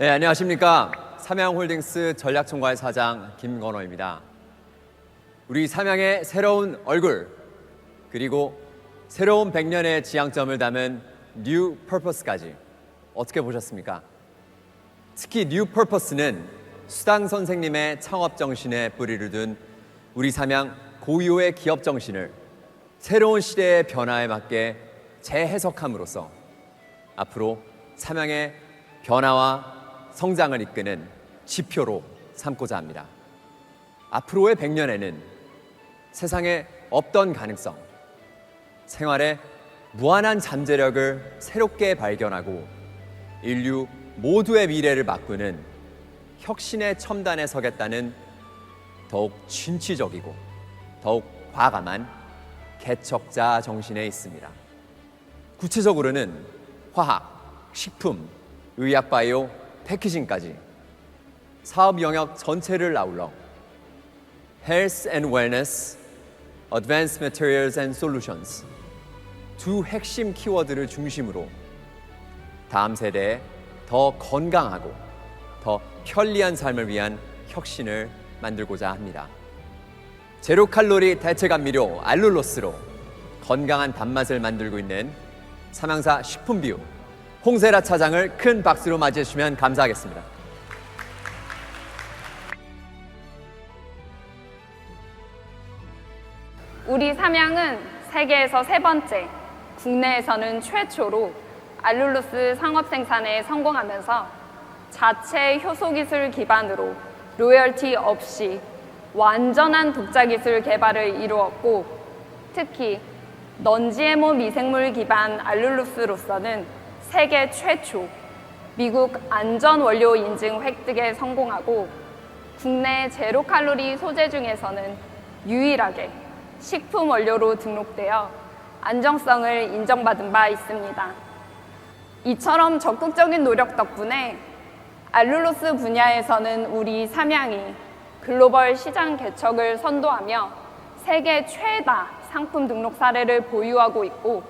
네, 안녕하십니까. 삼양홀딩스 전략총괄 사장 김건호입니다. 우리 삼양의 새로운 얼굴, 그리고 새로운 100년의 지향점을 담은 뉴 퍼포스까지 어떻게 보셨습니까? 특히 뉴 퍼포스는 수당 선생님의 창업 정신에 뿌리를 둔 우리 삼양 고유의 기업 정신을 새로운 시대의 변화에 맞게 재해석함으로써 앞으로 삼양의 변화와 성장을 이끄는 지표로 삼고자 합니다. 앞으로의 100년에는 세상에 없던 가능성, 생활의 무한한 잠재력을 새롭게 발견하고 인류 모두의 미래를 바꾸는 혁신의 첨단에 서겠다는 더욱 진취적이고 더욱 과감한 개척자 정신에 있습니다. 구체적으로는 화학, 식품, 의약 바이오, 패키징까지 사업 영역 전체를 아울러 Health and Wellness, Advanced Materials and Solutions 두 핵심 키워드를 중심으로 다음 세대에 더 건강하고 더 편리한 삶을 위한 혁신을 만들고자 합니다. 제로 칼로리 대체 감미료 알룰로스로 건강한 단맛을 만들고 있는 삼양사 식품비유 홍세라 차장을 큰 박수로 맞이해 주시면 감사하겠습니다. 우리 삼양은 세계에서 세 번째, 국내에서는 최초로 알룰루스 상업 생산에 성공하면서 자체 효소 기술 기반으로 로열티 없이 완전한 독자 기술 개발을 이루었고 특히 넌지에모 미생물 기반 알룰루스로서는 세계 최초 미국 안전 원료 인증 획득에 성공하고 국내 제로 칼로리 소재 중에서는 유일하게 식품 원료로 등록되어 안정성을 인정받은 바 있습니다. 이처럼 적극적인 노력 덕분에 알룰로스 분야에서는 우리 삼양이 글로벌 시장 개척을 선도하며 세계 최다 상품 등록 사례를 보유하고 있고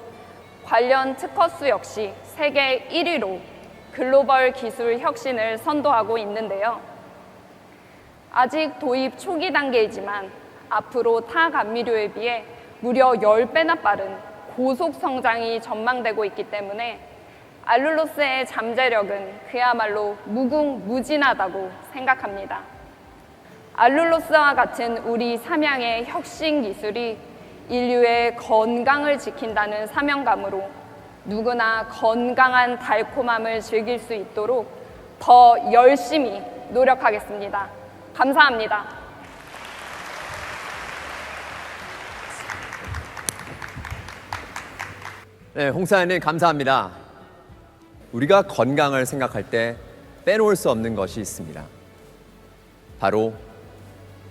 관련 특허수 역시 세계 1위로 글로벌 기술 혁신을 선도하고 있는데요. 아직 도입 초기 단계이지만 앞으로 타 감미료에 비해 무려 10배나 빠른 고속 성장이 전망되고 있기 때문에 알룰로스의 잠재력은 그야말로 무궁무진하다고 생각합니다. 알룰로스와 같은 우리 삼양의 혁신 기술이 인류의 건강을 지킨다는 사명감으로 누구나 건강한 달콤함을 즐길 수 있도록 더 열심히 노력하겠습니다. 감사합니다. 네, 홍사님 감사합니다. 우리가 건강을 생각할 때 빼놓을 수 없는 것이 있습니다. 바로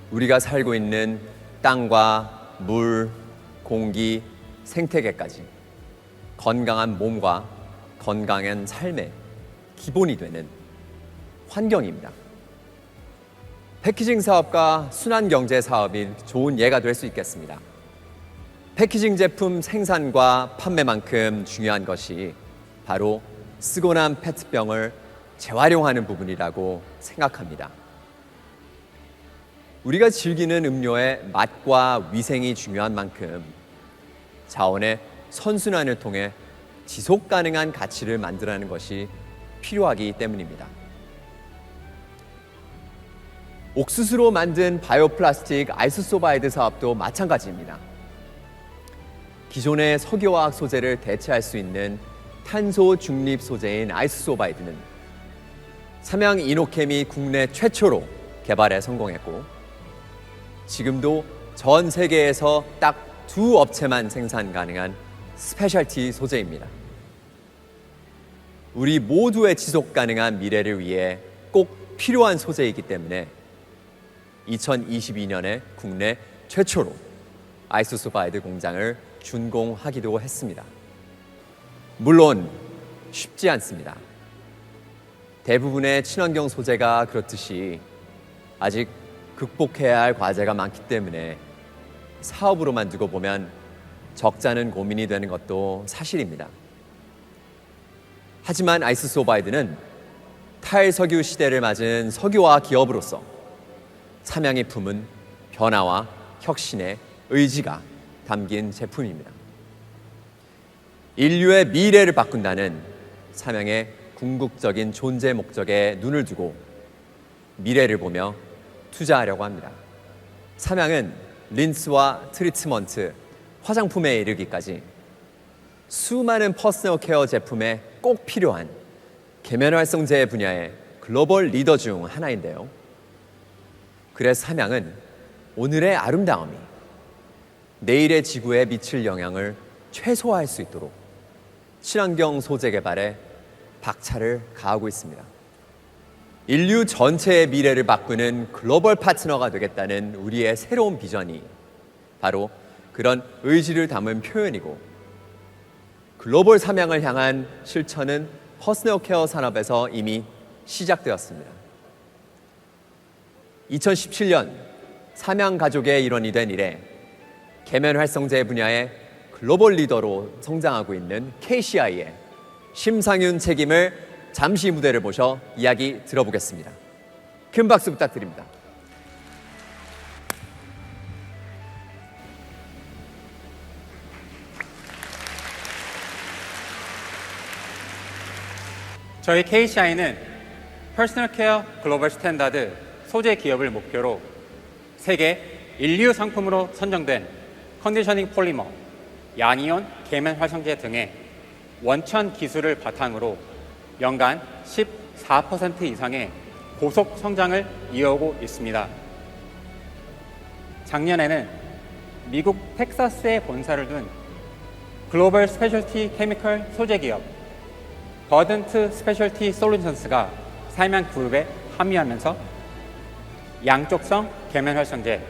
우리가 살고 있는 땅과 물, 공기, 생태계까지 건강한 몸과 건강한 삶의 기본이 되는 환경입니다. 패키징 사업과 순환 경제 사업이 좋은 예가 될 수 있겠습니다. 패키징 제품 생산과 판매만큼 중요한 것이 바로 쓰고 난 페트병을 재활용하는 부분이라고 생각합니다. 우리가 즐기는 음료의 맛과 위생이 중요한 만큼 자원의 선순환을 통해 지속 가능한 가치를 만들어내는 것이 필요하기 때문입니다. 옥수수로 만든 바이오 플라스틱 아이소소바이드 사업도 마찬가지입니다. 기존의 석유화학 소재를 대체할 수 있는 탄소 중립 소재인 아이소소바이드는 삼양 이노캠이 국내 최초로 개발에 성공했고 지금도 전 세계에서 딱 두 업체만 생산 가능한 스페셜티 소재입니다. 우리 모두의 지속 가능한 미래를 위해 꼭 필요한 소재이기 때문에 2022년에 국내 최초로 아이소소바이드 공장을 준공하기도 했습니다. 물론 쉽지 않습니다. 대부분의 친환경 소재가 그렇듯이 아직 극복해야 할 과제가 많기 때문에 사업으로만 두고 보면 적자는 고민이 되는 것도 사실입니다. 하지만 아이스소바이드는 탈석유 시대를 맞은 석유화 기업으로서 삼양이 품은 변화와 혁신의 의지가 담긴 제품입니다. 인류의 미래를 바꾼다는 삼양의 궁극적인 존재 목적에 눈을 두고 미래를 보며 투자하려고 합니다. 삼양은 린스와 트리트먼트, 화장품에 이르기까지 수많은 퍼스널 케어 제품에 꼭 필요한 계면활성제 분야의 글로벌 리더 중 하나인데요. 그래서 삼양은 오늘의 아름다움이 내일의 지구에 미칠 영향을 최소화할 수 있도록 친환경 소재 개발에 박차를 가하고 있습니다. 인류 전체의 미래를 바꾸는 글로벌 파트너가 되겠다는 우리의 새로운 비전이 바로 그런 의지를 담은 표현이고 글로벌 삼양을 향한 실천은 퍼스널 케어 산업에서 이미 시작되었습니다. 2017년 삼양 가족의 일원이 된 이래 계면 활성제 분야의 글로벌 리더로 성장하고 있는 KCI의 심상윤 책임을 잠시 무대를 모셔 이야기 들어보겠습니다. 큰 박수 부탁드립니다. 저희 KCI는 퍼스널 케어 글로벌 스탠다드 소재 기업을 목표로 세계 인류 상품으로 선정된 컨디셔닝 폴리머, 야니온 계면 활성제 등의 원천 기술을 바탕으로 연간 14% 이상의 고속 성장을 이어오고 있습니다. 작년에는 미국 텍사스에 본사를 둔 글로벌 스페셜티 케미컬 소재 기업 버든트 스페셜티 솔루션스가 삼양 그룹에 합류하면서 양쪽성 계면 활성제,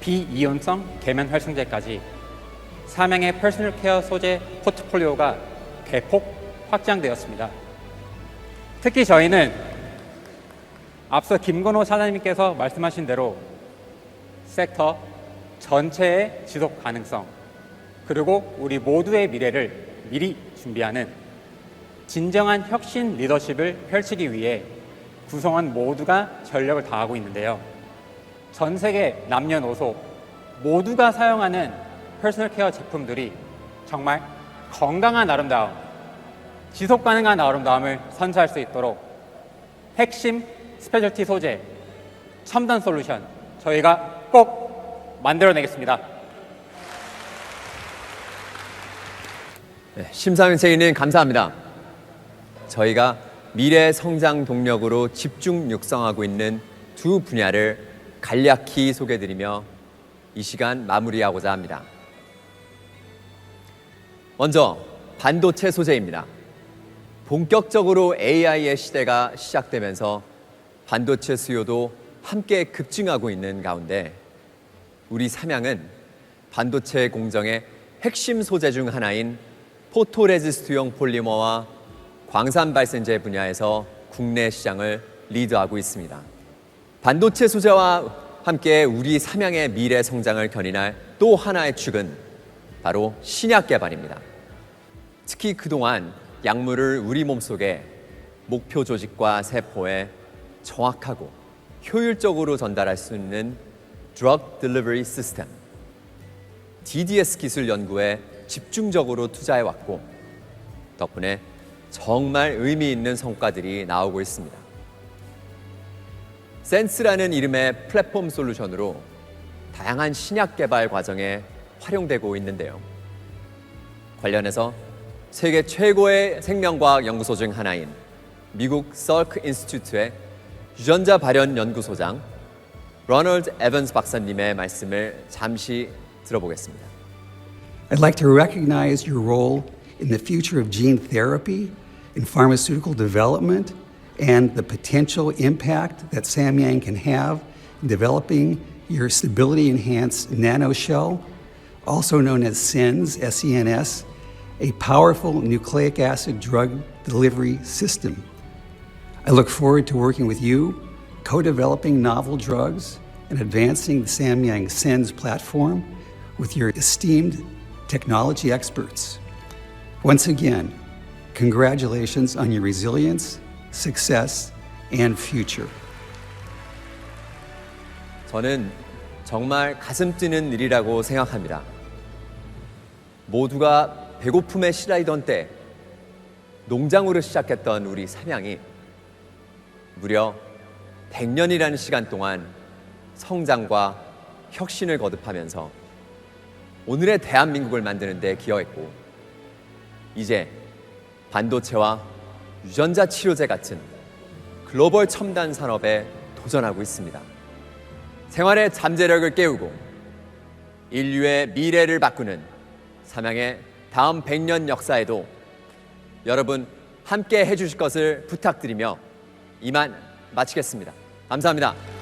비이온성 계면 활성제까지 삼양의 퍼스널 케어 소재 포트폴리오가 대폭 확장되었습니다. 특히 저희는 앞서 김건호 사장님께서 말씀하신 대로 섹터 전체의 지속 가능성 그리고 우리 모두의 미래를 미리 준비하는 진정한 혁신 리더십을 펼치기 위해 구성원 모두가 전력을 다하고 있는데요. 전 세계 남녀노소 모두가 사용하는 퍼스널 케어 제품들이 정말 건강한 아름다움, 지속 가능한 아름다움을 선사할 수 있도록 핵심 스페셜티 소재, 첨단 솔루션 저희가 꼭 만들어내겠습니다. 네, 심상윤 책임님 감사합니다. 저희가 미래 성장 동력으로 집중 육성하고 있는 두 분야를 간략히 소개드리며 이 시간 마무리하고자 합니다. 먼저 반도체 소재입니다. 본격적으로 AI의 시대가 시작되면서 반도체 수요도 함께 급증하고 있는 가운데 우리 삼양은 반도체 공정의 핵심 소재 중 하나인 포토레지스트용 폴리머와 광산 발생제 분야에서 국내 시장을 리드하고 있습니다. 반도체 소재와 함께 우리 삼양의 미래 성장을 견인할 또 하나의 축은 바로 신약 개발입니다. 특히 그동안 약물을 우리 몸속에 목표 조직과 세포에 정확하고 효율적으로 전달할 수 있는 Drug Delivery System DDS 기술 연구에 집중적으로 투자해 왔고 덕분에 정말 의미 있는 성과들이 나오고 있습니다. 센스라는 이름의 플랫폼 솔루션으로 다양한 신약 개발 과정에 활용되고 있는데요. 관련해서 세계 최고의 생명과학 연구소 중 하나인 미국 설크 인스튜트의 유전자 발현 연구소장 로널드 에반스 박사님의 말씀을 잠시 들어보겠습니다. I'd like to recognize your role in the future of gene therapy, in pharmaceutical development, and the potential impact that Samyang can have in developing your stability enhanced nanoshell, also known as SENS, S-E-N-S, a powerful nucleic acid drug delivery system. I look forward to working with you, co developing novel drugs, and advancing the Samyang SENS platform with your esteemed technology experts. Once again, congratulations on your resilience, success, and future. 저는 정말 가슴 뛰는 일이라고 생각합니다. 모두가 배고픔에 시달리던 때 농장으로 시작했던 우리 삼양이 무려 100년이라는 시간 동안 성장과 혁신을 거듭하면서 오늘의 대한민국을 만드는 데 기여했고 이제 반도체와 유전자 치료제 같은 글로벌 첨단 산업에 도전하고 있습니다. 생활의 잠재력을 깨우고 인류의 미래를 바꾸는 삼양의 다음 100년 역사에도 여러분 함께 해주실 것을 부탁드리며 이만 마치겠습니다. 감사합니다.